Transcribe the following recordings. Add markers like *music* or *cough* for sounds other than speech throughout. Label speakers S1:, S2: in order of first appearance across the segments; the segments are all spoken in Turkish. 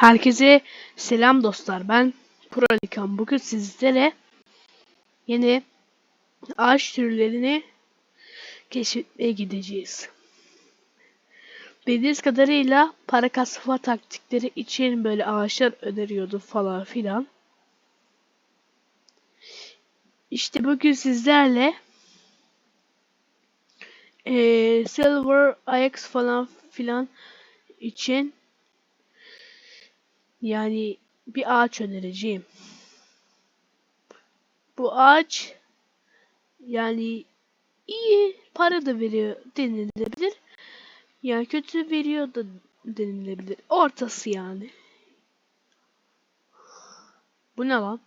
S1: Herkese selam dostlar. Ben Prolikan. Bugün sizlere yeni ağaç türlerini keşfetmeye gideceğiz. Bildiğiniz kadarıyla para kasma taktikleri için böyle ağaçlar öneriyordu falan filan. İşte bugün sizlerle e, Silver Ajax falan filan için yani bir ağaç önereceğim. Bu ağaç yani iyi para da veriyor denilebilir. Yani kötü veriyor da denilebilir. Ortası yani. Bu ne lan?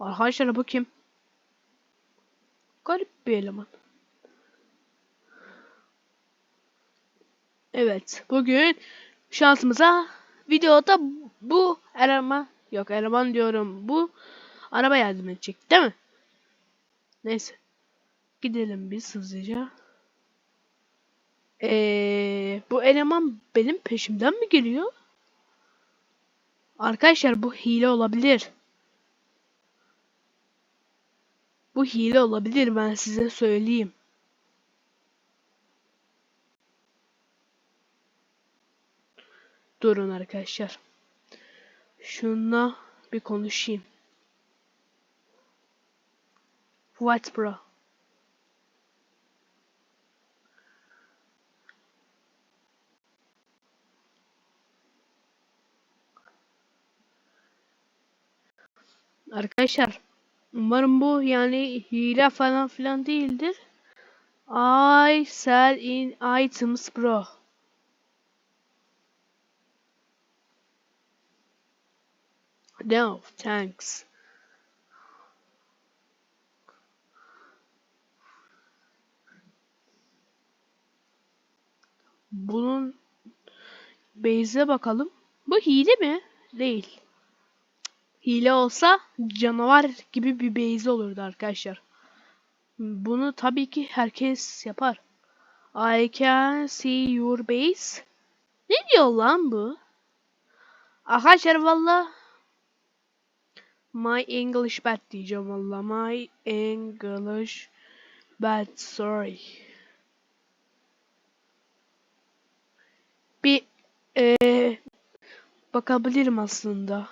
S1: Arkadaşlar bu kim? Garip bir eleman. Evet. Bugün şansımıza videoda bu arama yok eleman diyorum bu araba yardım edecek değil mi? Neyse. Gidelim biz hızlıca. Ee, bu eleman benim peşimden mi geliyor? Arkadaşlar bu hile olabilir. Bu hile olabilir ben size söyleyeyim. Durun arkadaşlar. Şunla bir konuşayım. What bro? Arkadaşlar umarım bu yani hile falan filan değildir. I sell in items bro. No, thanks. Bunun base'e bakalım. Bu hile mi? Değil. Hile olsa canavar gibi bir base olurdu arkadaşlar. Bunu tabii ki herkes yapar. I can see your base. Ne diyor lan bu? Arkadaşlar valla My English bad diyeceğim valla. My English bad. Sorry. Bir ee, bakabilirim aslında.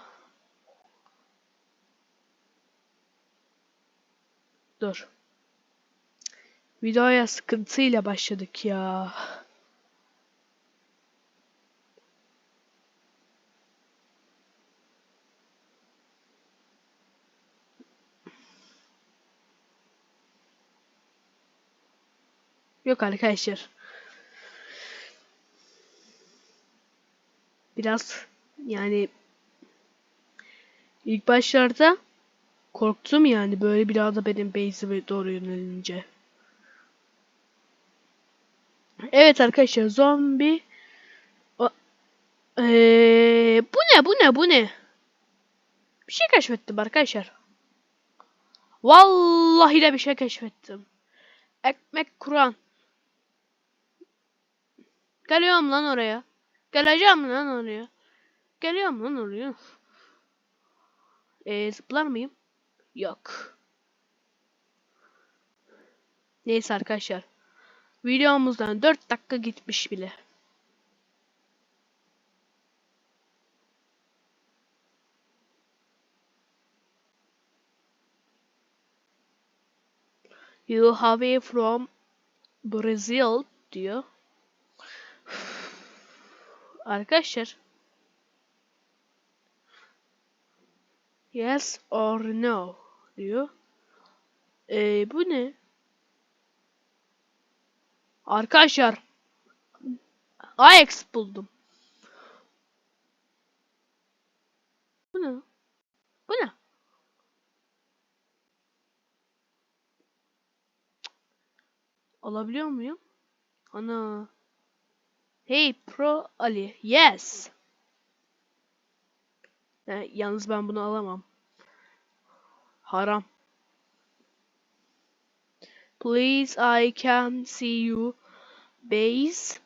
S1: Dur. Videoya sıkıntıyla başladık ya. Yok arkadaşlar. Biraz yani ilk başlarda korktum yani böyle bir anda benim base'ime doğru yönelince. Evet arkadaşlar zombi ee, bu ne bu ne bu ne? Bir şey keşfettim arkadaşlar. Vallahi de bir şey keşfettim. Ekmek Kur'an. Geliyorum lan oraya. Geleceğim lan oraya. Geliyorum lan oraya. Ee, zıplar mıyım? Yok. Neyse arkadaşlar. Videomuzdan 4 dakika gitmiş bile. You have from Brazil diyor. Arkadaşlar. Yes or no diyor. Ee, bu ne? Arkadaşlar. Ajax buldum. Bu ne? Bu ne? Alabiliyor muyum? Ana. Hey Pro Ali. Yes. Yani, yalnız ben bunu alamam. Haram. Please I can see you base.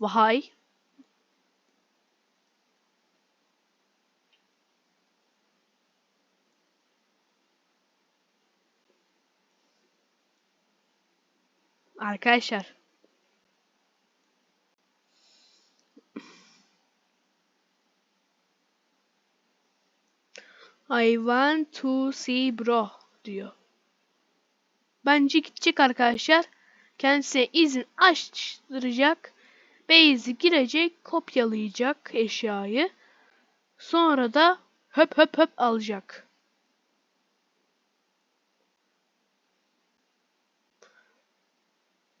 S1: Vay. Arkadaşlar. I want to see bro diyor. Bence gidecek arkadaşlar. Kendisine izin açtıracak. Base'i girecek, kopyalayacak eşyayı. Sonra da höp höp höp alacak.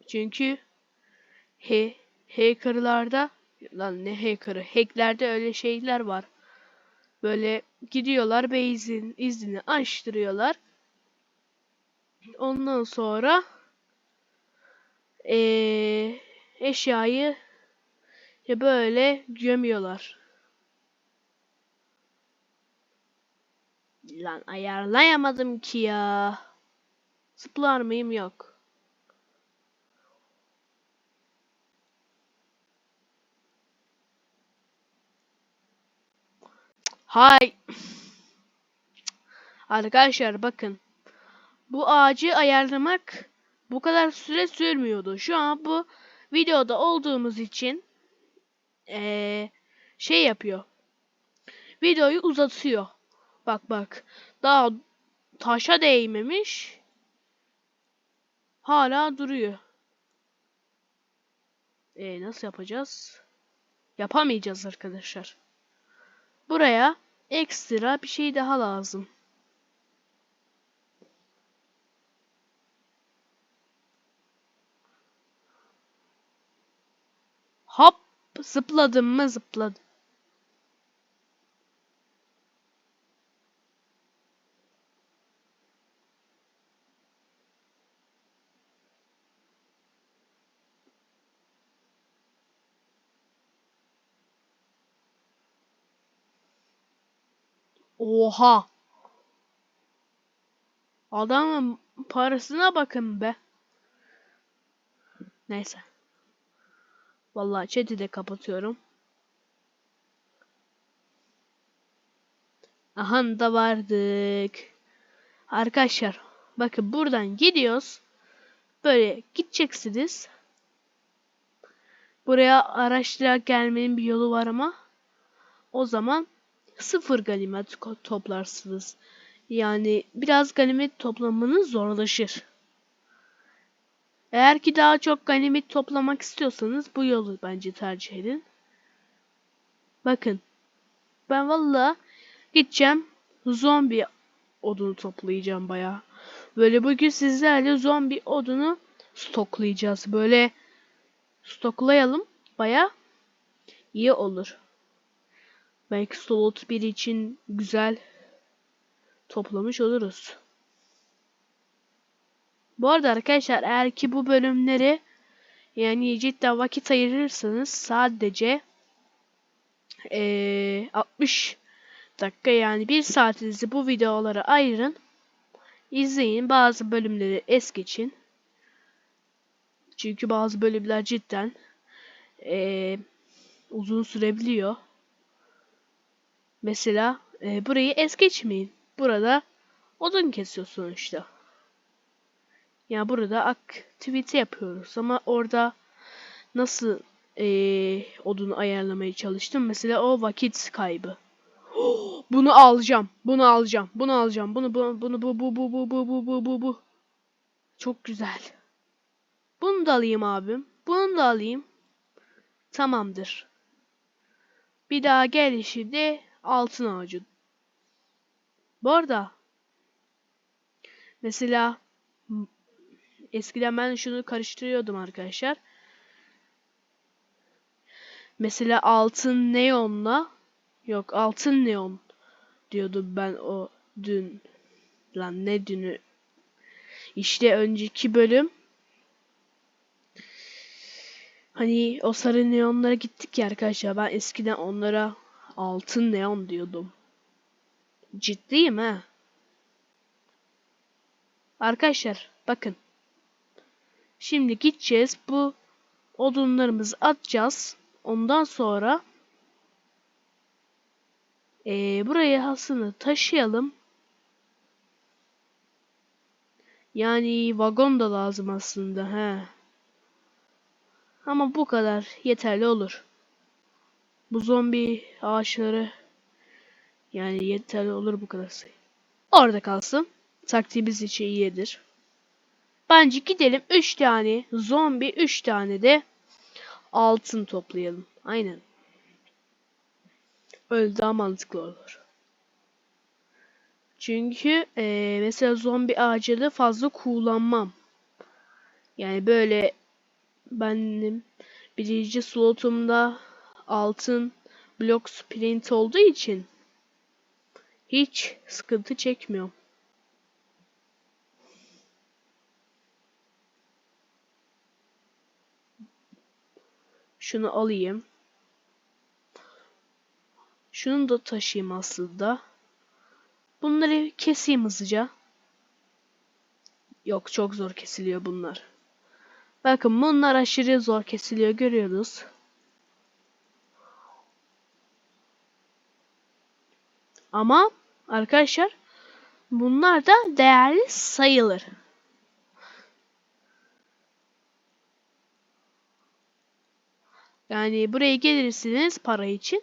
S1: Çünkü he, hackerlarda lan ne hacker'ı hacklerde öyle şeyler var. Böyle gidiyorlar base'in iznini açtırıyorlar. Ondan sonra ee, eşyayı ya böyle gömüyorlar. Lan ayarlayamadım ki ya. Zıplar mıyım? Yok. Hay. Arkadaşlar bakın. Bu ağacı ayarlamak bu kadar süre sürmüyordu. Şu an bu videoda olduğumuz için ee, şey yapıyor. Videoyu uzatıyor. Bak bak. Daha taşa değmemiş. Hala duruyor. E nasıl yapacağız? Yapamayacağız arkadaşlar. Buraya ekstra bir şey daha lazım. Hop zıpladım mı zıpladım. Oha. Adamın parasına bakın be. Neyse. Vallahi chat'i de kapatıyorum. Aha da vardık. Arkadaşlar bakın buradan gidiyoruz. Böyle gideceksiniz. Buraya araçlayarak gelmenin bir yolu var ama o zaman sıfır ganimet toplarsınız. Yani biraz ganimet toplamanız zorlaşır. Eğer ki daha çok ganimet toplamak istiyorsanız bu yolu bence tercih edin. Bakın. Ben valla gideceğim zombi odunu toplayacağım baya. Böyle bugün sizlerle zombi odunu stoklayacağız. Böyle stoklayalım baya iyi olur. Belki slot 1 için güzel toplamış oluruz. Bu arada arkadaşlar eğer ki bu bölümleri yani cidden vakit ayırırsanız sadece ee, 60 dakika yani bir saatinizi bu videolara ayırın. İzleyin bazı bölümleri es geçin. Çünkü bazı bölümler cidden ee, uzun sürebiliyor. Mesela e, burayı es geçmeyin. Burada odun kesiyorsun işte. Yani burada aktivite yapıyoruz ama orada nasıl e, odunu ayarlamaya çalıştım. Mesela o vakit kaybı. *gasps* bunu alacağım. Bunu alacağım. Bunu alacağım. Bunu bu bunu bu bu bu bu bu bu bu bu bu. Çok güzel. Bunu da alayım abim. Bunu da alayım. Tamamdır. Bir daha gel şimdi altın ağacı. Bu arada mesela eskiden ben şunu karıştırıyordum arkadaşlar. Mesela altın neonla yok altın neon diyordum ben o dün lan ne dünü işte önceki bölüm hani o sarı neonlara gittik ya arkadaşlar ben eskiden onlara altın neon diyordum. Ciddiyim ha. Arkadaşlar bakın. Şimdi gideceğiz bu odunlarımızı atacağız. Ondan sonra ee, buraya hasını taşıyalım. Yani vagon da lazım aslında. He. Ama bu kadar yeterli olur. Bu zombi ağaçları yani yeterli olur bu kadar sayı. Orada kalsın. Taktiğimiz için iyidir. Bence gidelim 3 tane zombi 3 tane de altın toplayalım. Aynen. Öyle daha mantıklı olur. Çünkü e, mesela zombi ağacını fazla kullanmam. Yani böyle benim birinci slotumda altın blok sprint olduğu için hiç sıkıntı çekmiyorum. Şunu alayım. Şunu da taşıyayım aslında. Bunları keseyim hızlıca. Yok çok zor kesiliyor bunlar. Bakın bunlar aşırı zor kesiliyor görüyoruz. Ama arkadaşlar bunlar da değerli sayılır. Yani buraya gelirsiniz para için.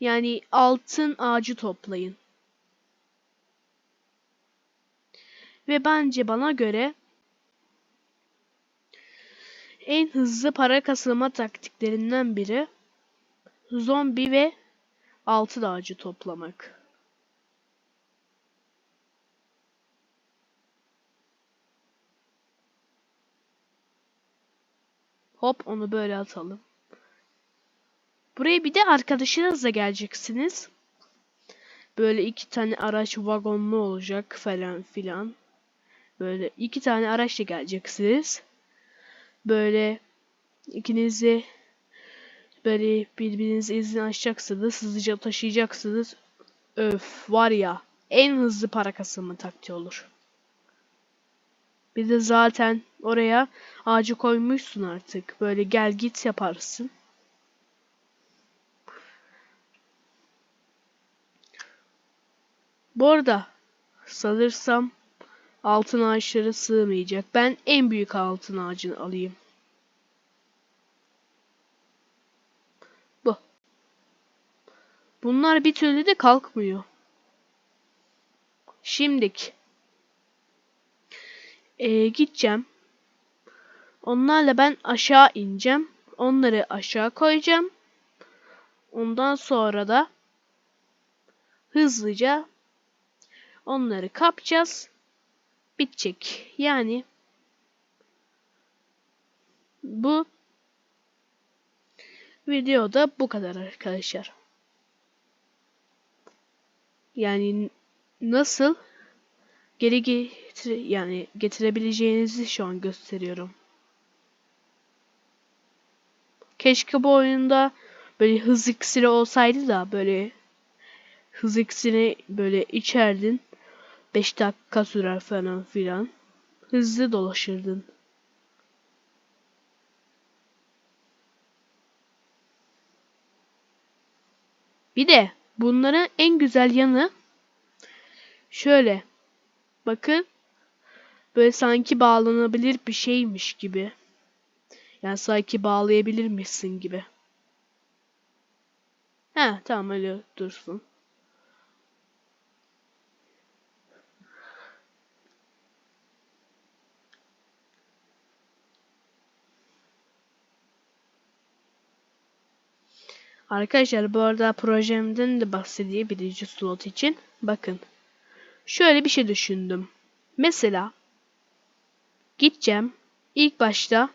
S1: Yani altın ağacı toplayın. Ve bence bana göre en hızlı para kasılma taktiklerinden biri zombi ve altın ağacı toplamak. Hop onu böyle atalım. Buraya bir de arkadaşınızla geleceksiniz. Böyle iki tane araç vagonlu olacak falan filan. Böyle iki tane araçla geleceksiniz. Böyle ikinizi böyle birbirinize izin açacaksınız. Hızlıca taşıyacaksınız. Öf var ya en hızlı para kasımı taktiği olur. Bir de zaten oraya ağacı koymuşsun artık. Böyle gel git yaparsın. Bu arada sanırsam altın ağaçları sığmayacak. Ben en büyük altın ağacını alayım. Bunlar bir türlü de kalkmıyor. Şimdik. Ee, gideceğim. Onlarla ben aşağı ineceğim. Onları aşağı koyacağım. Ondan sonra da hızlıca onları kapacağız. Bitecek. Yani bu videoda bu kadar arkadaşlar. Yani nasıl geri getir yani getirebileceğinizi şu an gösteriyorum. Keşke bu oyunda böyle hız iksiri olsaydı da böyle hız iksiri böyle içerdin. 5 dakika sürer falan filan. Hızlı dolaşırdın. Bir de bunların en güzel yanı şöyle. Bakın böyle sanki bağlanabilir bir şeymiş gibi. Yani sanki bağlayabilir misin gibi. He tamam öyle dursun. Arkadaşlar bu arada projemden de bahsedeyim birinci slot için. Bakın. Şöyle bir şey düşündüm. Mesela gideceğim. İlk başta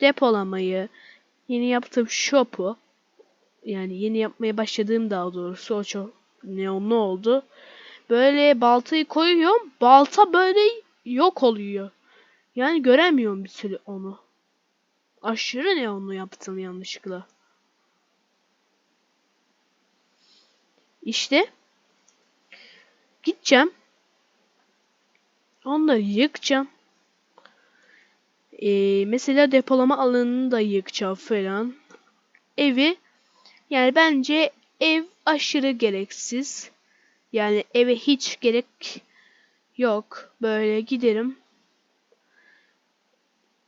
S1: depolamayı, yeni yaptığım shop'u yani yeni yapmaya başladığım daha doğrusu o çok neonlu oldu. Böyle baltayı koyuyorum. Balta böyle yok oluyor. Yani göremiyorum bir türlü onu. Aşırı neonlu yaptım yanlışlıkla. İşte gideceğim. Onları yıkacağım. Ee, mesela depolama alanını da yıkacağım falan. Evi yani bence ev aşırı gereksiz. Yani eve hiç gerek yok. Böyle giderim.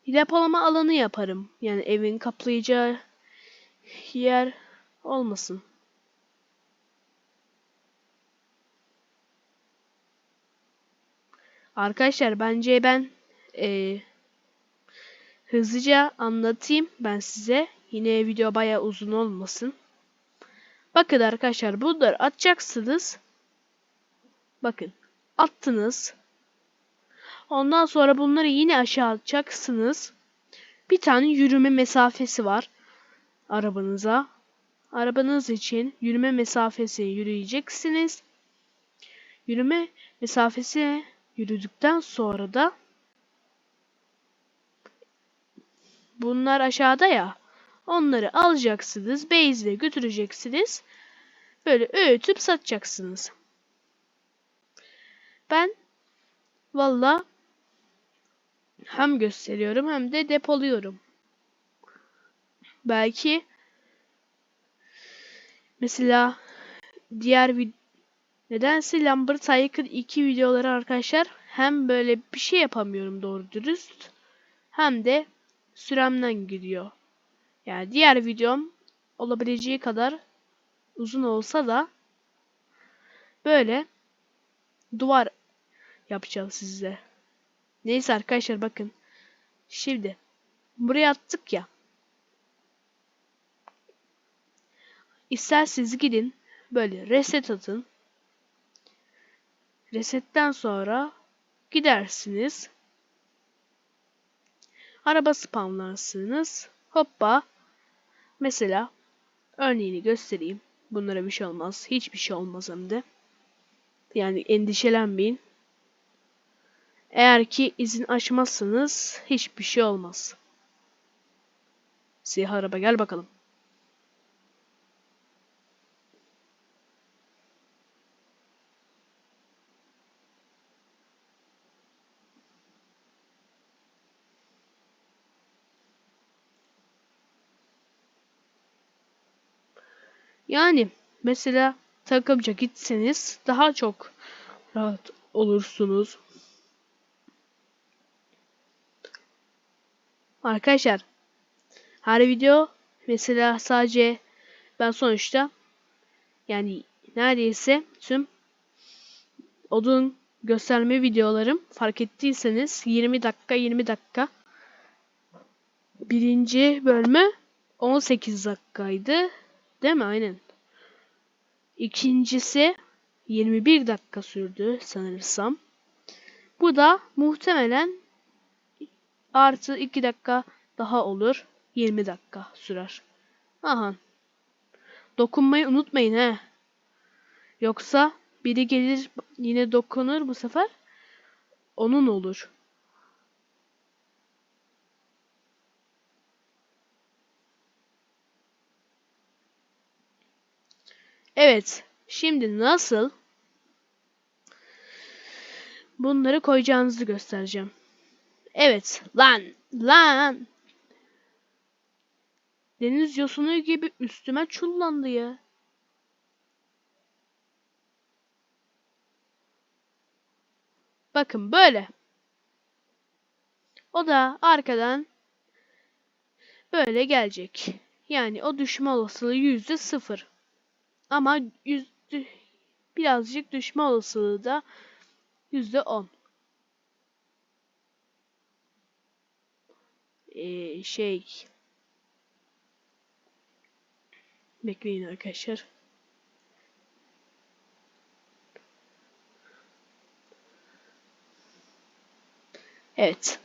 S1: Depolama alanı yaparım. Yani evin kaplayacağı yer olmasın. Arkadaşlar bence ben e, hızlıca anlatayım ben size. Yine video baya uzun olmasın. Bakın arkadaşlar bunları atacaksınız. Bakın attınız. Ondan sonra bunları yine aşağı atacaksınız. Bir tane yürüme mesafesi var arabanıza. Arabanız için yürüme mesafesi yürüyeceksiniz. Yürüme mesafesi yürüdükten sonra da bunlar aşağıda ya. Onları alacaksınız. Base'e götüreceksiniz. Böyle öğütüp satacaksınız. Ben valla hem gösteriyorum hem de depoluyorum. Belki mesela diğer vid nedense Lambert Cycle 2 videoları arkadaşlar hem böyle bir şey yapamıyorum doğru dürüst hem de süremden gidiyor. Yani diğer videom olabileceği kadar uzun olsa da böyle duvar yapacağım size. Neyse arkadaşlar bakın. Şimdi buraya attık ya. İsterseniz gidin böyle reset atın. Resetten sonra gidersiniz. Araba spamlarsınız. Hoppa. Mesela örneğini göstereyim. Bunlara bir şey olmaz. Hiçbir şey olmaz hem de. Yani endişelenmeyin. Eğer ki izin açmazsanız hiçbir şey olmaz. Siyah araba gel bakalım. Yani mesela takımca gitseniz daha çok rahat olursunuz. Arkadaşlar her video mesela sadece ben sonuçta yani neredeyse tüm odun gösterme videolarım fark ettiyseniz 20 dakika 20 dakika birinci bölümü 18 dakikaydı değil mi aynen İkincisi 21 dakika sürdü sanırsam. Bu da muhtemelen artı 2 dakika daha olur. 20 dakika sürer. Aha. Dokunmayı unutmayın he. Yoksa biri gelir yine dokunur bu sefer. Onun olur. Evet. Şimdi nasıl bunları koyacağınızı göstereceğim. Evet. Lan. Lan. Deniz yosunu gibi üstüme çullandı ya. Bakın böyle. O da arkadan böyle gelecek. Yani o düşme olasılığı yüzde sıfır. Ama yüzde birazcık düşme olasılığı da yüzde on. Ee, şey bekleyin arkadaşlar. Evet.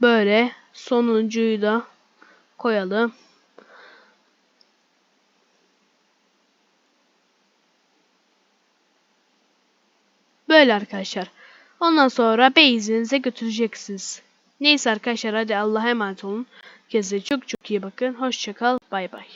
S1: Böyle sonuncuyu da koyalım. Böyle arkadaşlar. Ondan sonra base'inize götüreceksiniz. Neyse arkadaşlar hadi Allah'a emanet olun. Kendinize çok çok iyi bakın. Hoşçakal. Bay bay.